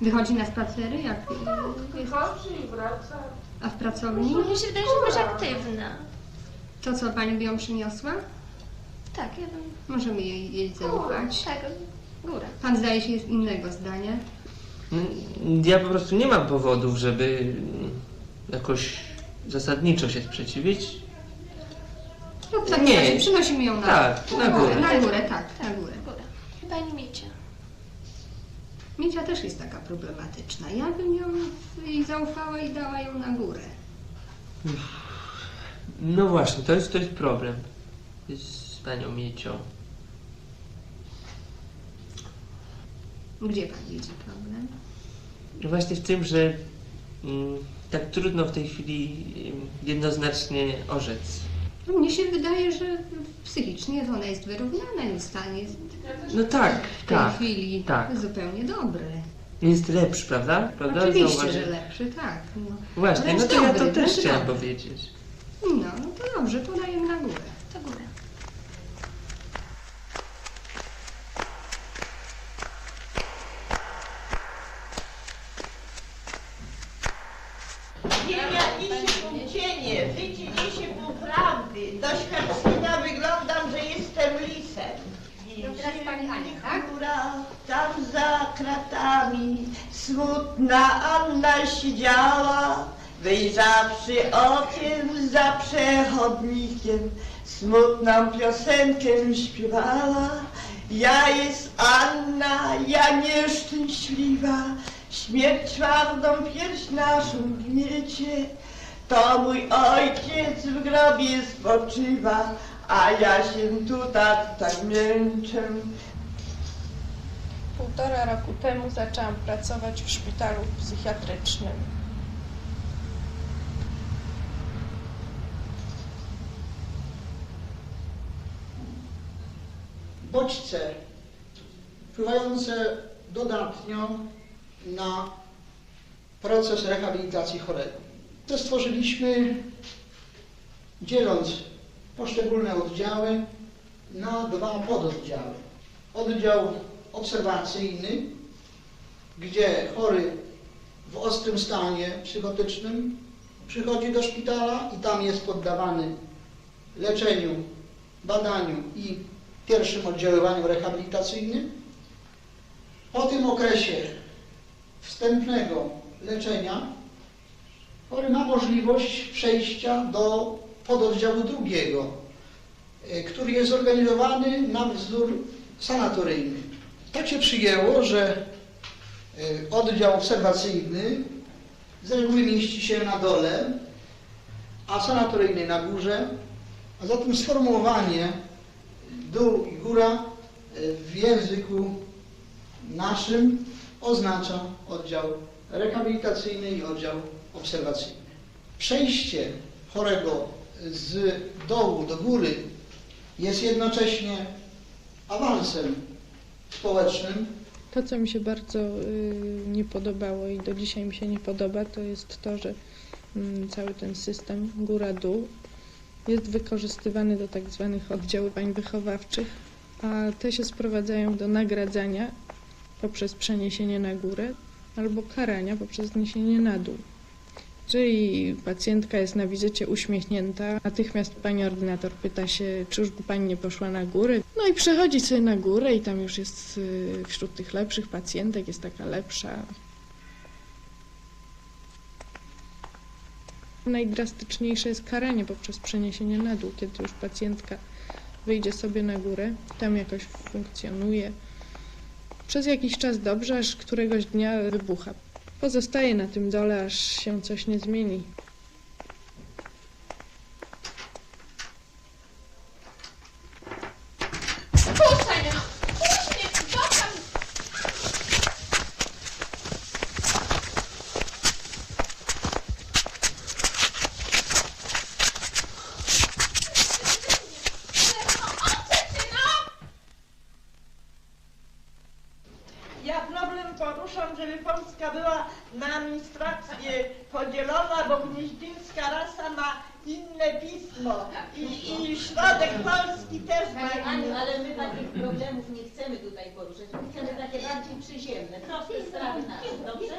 Wychodzi na spacery? Jak y, jest? Chodzi i wraca. A w pracowni? Mnie się wydaje, że też aktywna. To co pani by ją przyniosła? Tak, ja bym... Możemy jej, jej zaufać. Tak, górę. Pan zdaje się jest innego zdania. Mm, Ja po prostu nie mam powodów, żeby mm, jakoś zasadniczo się sprzeciwić. No w takim Nie. razie przynosimy ją na, Tak, na górę. Na górę, tak, na górę. Górę. Pani Miecia. Miecia też jest taka problematyczna. Ja bym ją jej zaufała i dała ją na górę. No właśnie, to jest, to jest problem z panią Miecią. Gdzie pan widzi problem? Właśnie w tym, że mm, tak trudno w tej chwili mm, jednoznacznie orzec. No, mnie się wydaje, że psychicznie ona jest wyrównana i stan jest No tak, w tej tak. chwili tak. zupełnie dobry. Jest lepszy, prawda? prawda? Oczywiście, Zauważy- że lepszy, tak. No. Właśnie, no to ja to dobry, też wręcz chciałem dobry. powiedzieć. No, no to dobrze, podajemy na górę. To górę. Ziemia idzie cienie, życie niesie pół prawdy. Do Świadczyna wyglądam, że jestem lisem. No teraz pani Ania, tak? Która tam za kratami smutna Anna siedziała, wyjrzawszy okiem za przechodnikiem, smutną piosenkę śpiewała. Ja jest Anna, ja nieszczęśliwa, śmierć twardą pierś naszą gniecie. To mój ojciec w grobie spoczywa, a ja się tutaj tak męczę. Półtora roku temu zaczęłam pracować w szpitalu psychiatrycznym. bodźce wpływające dodatnio na proces rehabilitacji chorego. To stworzyliśmy dzieląc poszczególne oddziały na dwa pododdziały. Oddział obserwacyjny, gdzie chory w ostrym stanie psychotycznym przychodzi do szpitala i tam jest poddawany leczeniu, badaniu i pierwszym oddziaływaniu rehabilitacyjnym. Po tym okresie wstępnego leczenia chory ma możliwość przejścia do pododdziału drugiego, e, który jest zorganizowany na wzór sanatoryjny. Tak się przyjęło, że e, oddział obserwacyjny z reguły mieści się na dole, a sanatoryjny na górze, a zatem sformułowanie dół i góra e, w języku naszym oznacza oddział rehabilitacyjny i oddział obserwacyjny. Przejście chorego z dołu do góry jest jednocześnie awansem społecznym, To, co mi się bardzo y, nie podobało i do dzisiaj mi się nie podoba, to jest to, że mm, cały ten system góra-dół jest wykorzystywany do tak zwanych oddziaływań wychowawczych, a te się sprowadzają do nagradzania poprzez przeniesienie na górę albo karania poprzez zniesienie na dół. Jeżeli pacjentka jest na wizycie uśmiechnięta, natychmiast pani ordynator pyta się, czy już pani nie poszła na górę. No i przechodzi sobie na górę i tam już jest y, wśród tych lepszych pacjentek, jest taka lepsza. Najdrastyczniejsze jest karanie poprzez przeniesienie na dół, kiedy już pacjentka wyjdzie sobie na górę, tam jakoś funkcjonuje. Przez jakiś czas dobrze, aż któregoś dnia wybucha. Pozostaje na tym dole, aż się coś nie zmieni. Puszczaj mnie, no! Puść mnie, zostaw mnie! Ja problem poruszam, żeby Polska była na administrację podzielona, bo gnieździńska rasa ma inne pismo i, i środek Polski też ma Pani Aniu, inne. ale my takich problemów nie chcemy tutaj poruszać. My chcemy takie bardziej przyziemne, proste sprawy nasze, dobrze?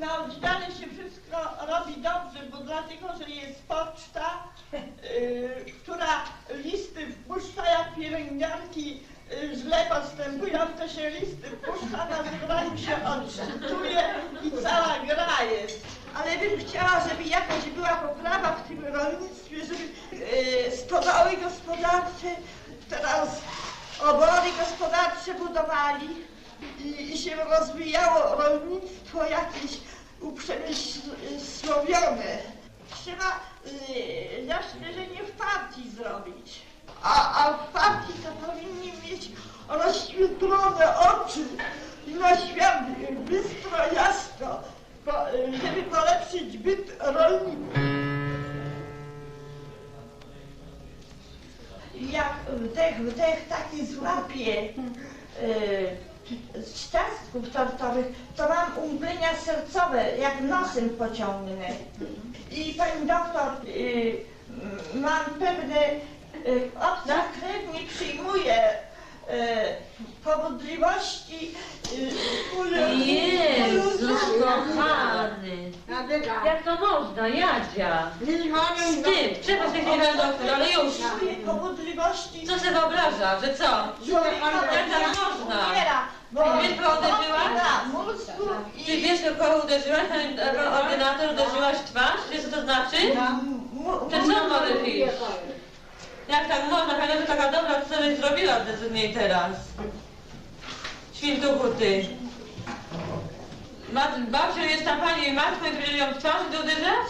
Na oddziale się wszystko robi dobrze, bo dlatego, że jest poczta, yy, która listy wpuszcza, jak pielęgniarki źle postępują, to się listy wpuszcza, na zebraniu się odczytuje i cała gra jest. Ale bym chciała, żeby jakaś była poprawa w tym rolnictwie, żeby yy, stodoły gospodarcze, teraz obory gospodarcze budowali i, się rozwijało rolnictwo jakieś uprzemysłowione. Trzeba yy, zastrzeżenie w partii zrobić. A, a w partii to powinni mieć rozświetlone oczy i świat bystro, jasno, po, yy, żeby polepszyć byt rolników. Jak wdech, wdech taki złapie yy, z ciastków tortowych, to mam umdlenia sercowe, jak nosem pociągnę. I pani doktor, m, mam pewne yy, obca krew nie przyjmuje yy, powodliwości. Yy, Jezus kochany! Jak to można, Jadzia? Z tym, trzeba się nie doktor, ale już! Powodliwości. Co sobie wyobraża, że co? Jak tak można? Bo Wiesz, kogo uderzyłaś? mózgu i... Ty wiesz, kogo uderzyłaś? Pani pan ordynator uderzyłaś w twarz? Wiesz, co to znaczy? Czy co może pić? Jak tak można? Pani to taka dobra, co byś zrobiła z niej teraz? Świntuchu ty. Mat, babcią jest ta pani matką i będzie ją w uderzać?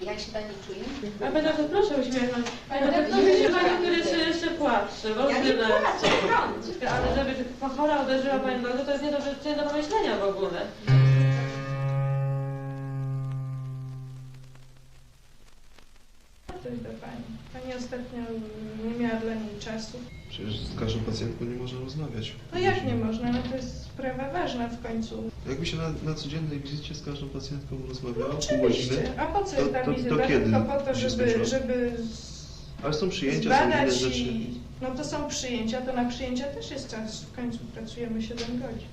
Jak się pani czuje? A będę to proszę uśmiechnąć. Pani doktorze, widzi pani, który jeszcze, jeszcze płacze, w ogóle. Ale żeby chora uderzyła pani nogę, to jest nie do, nie do pomyślenia w ogóle. Nie miała dla niej czasu. Przecież z każdą pacjentką nie można rozmawiać. No jak nie można? No to jest sprawa ważna w końcu. Jakby się na, na codziennej wizycie z każdą pacjentką rozmawiało, pół godziny, Oczywiście. A po co To- jest ta to- to wizyta? kiedy Tylko po to, się żeby, skończyło? żeby z- ale są przyjęcia, są inne zbadać rzeczy. i... No to są przyjęcia, to na przyjęcia też jest czas. W końcu pracujemy 7 godzin.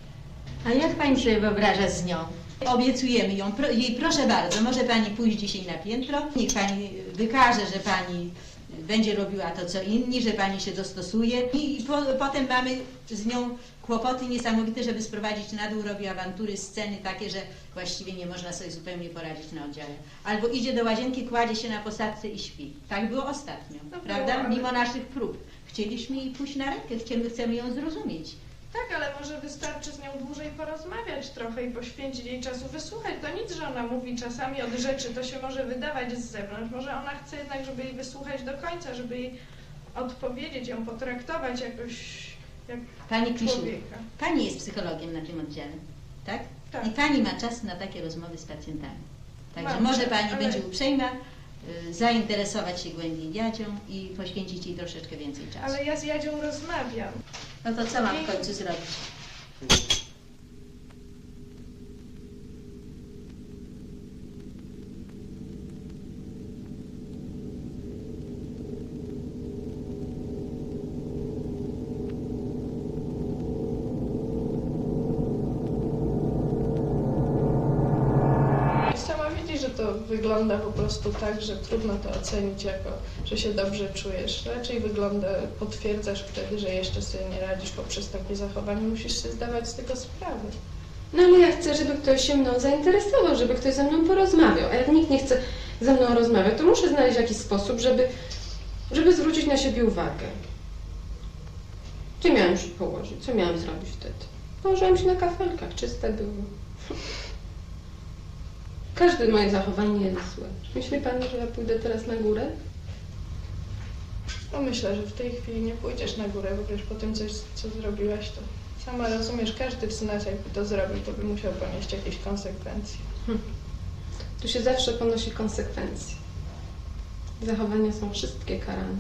A jak pani sobie wyobraża z nią? Obiecujemy ją, pro, jej proszę bardzo, może pani pójść dzisiaj na piętro, niech pani wykaże, że pani będzie robiła to co inni, że pani się dostosuje i po, potem mamy z nią kłopoty niesamowite, żeby sprowadzić na dół, robi awantury, sceny takie, że właściwie nie można sobie zupełnie poradzić na oddziale. Albo idzie do łazienki, kładzie się na posadce i śpi. Tak było ostatnio, No było, prawda? ale- Mimo naszych prób. Chcieliśmy jej pójść na rękę, chcemy, chcemy ją zrozumieć. Tak, ale może wystarczy z nią dłużej porozmawiać trochę i poświęcić jej czasu wysłuchać. To nic, że ona mówi czasami od rzeczy, to się może wydawać z zewnątrz. Może ona chce jednak, żeby jej wysłuchać do końca, żeby jej odpowiedzieć, ją potraktować jakoś jak Pani Krzysiu, człowieka. Pani jest psychologiem na tym oddziale, tak? Tak. I Pani ma czas na takie rozmowy z pacjentami. Także Mam może Pani ale- będzie uprzejma y, zainteresować się głębiej Jadzią i poświęcić jej troszeczkę więcej czasu. Ale ja z Jadzią rozmawiam. No to co mam w końcu zrobić? Sama widzi, że to wygląda po prostu tak, że trudno to ocenić jako, że się dobrze czujesz. Raczej wygląda, potwierdzasz wtedy, że jeszcze sobie nie radzisz poprzez takie zachowanie. Musisz sobie zdawać z tego sprawę. No ale ja chcę, żeby ktoś się mną zainteresował, żeby ktoś ze mną porozmawiał. A jak nikt nie chce ze mną rozmawiać, to muszę znaleźć jakiś sposób, żeby, żeby zwrócić na siebie uwagę. Gdzie miałam się położyć? Co miałam zrobić wtedy? Położyłam się na kafelkach, czyste było. Każde moje zachowanie jest złe. Myśli Pan, że ja pójdę teraz na górę? No myślę, że w tej chwili nie pójdziesz na górę, bo wiesz, po tym coś, co zrobiłaś, to sama rozumiesz, każdy z nas jakby to zrobił, to by musiał ponieść jakieś konsekwencje. Tu się zawsze ponosi konsekwencje. Zachowania są wszystkie karane.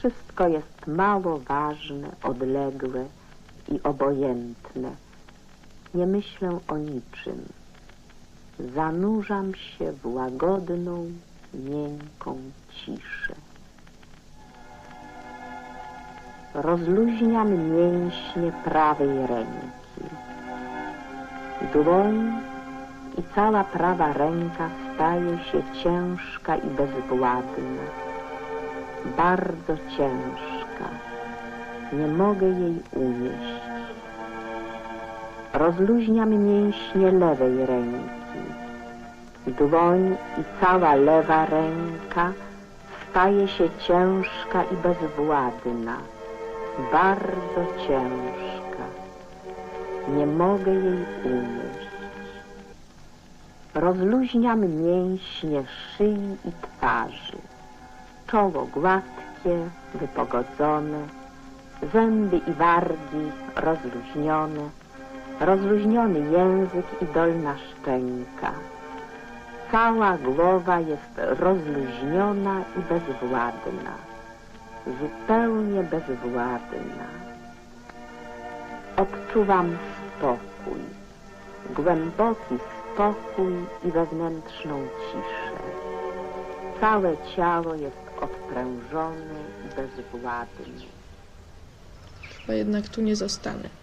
Wszystko jest mało ważne, odległe i obojętne. Nie myślę o niczym. Zanurzam się w łagodną, miękką ciszę. Rozluźniam mięśnie prawej ręki. Dłoń i cała prawa ręka staje się ciężka i bezwładna. Bardzo ciężka. Nie mogę jej unieść. Rozluźniam mięśnie lewej ręki. Dłoń i cała lewa ręka staje się ciężka i bezwładna. Bardzo ciężka. Nie mogę jej unieść. Rozluźniam mięśnie szyi i twarzy. Czoło gładkie, wypogodzone, zęby i wargi rozluźnione, rozluźniony język i dolna szczęka. Cała głowa jest rozluźniona i bezwładna, zupełnie bezwładna. Odczuwam spokój, głęboki spokój i wewnętrzną ciszę. Całe ciało jest odprężone i bezwładne. Chyba jednak tu nie zostanę.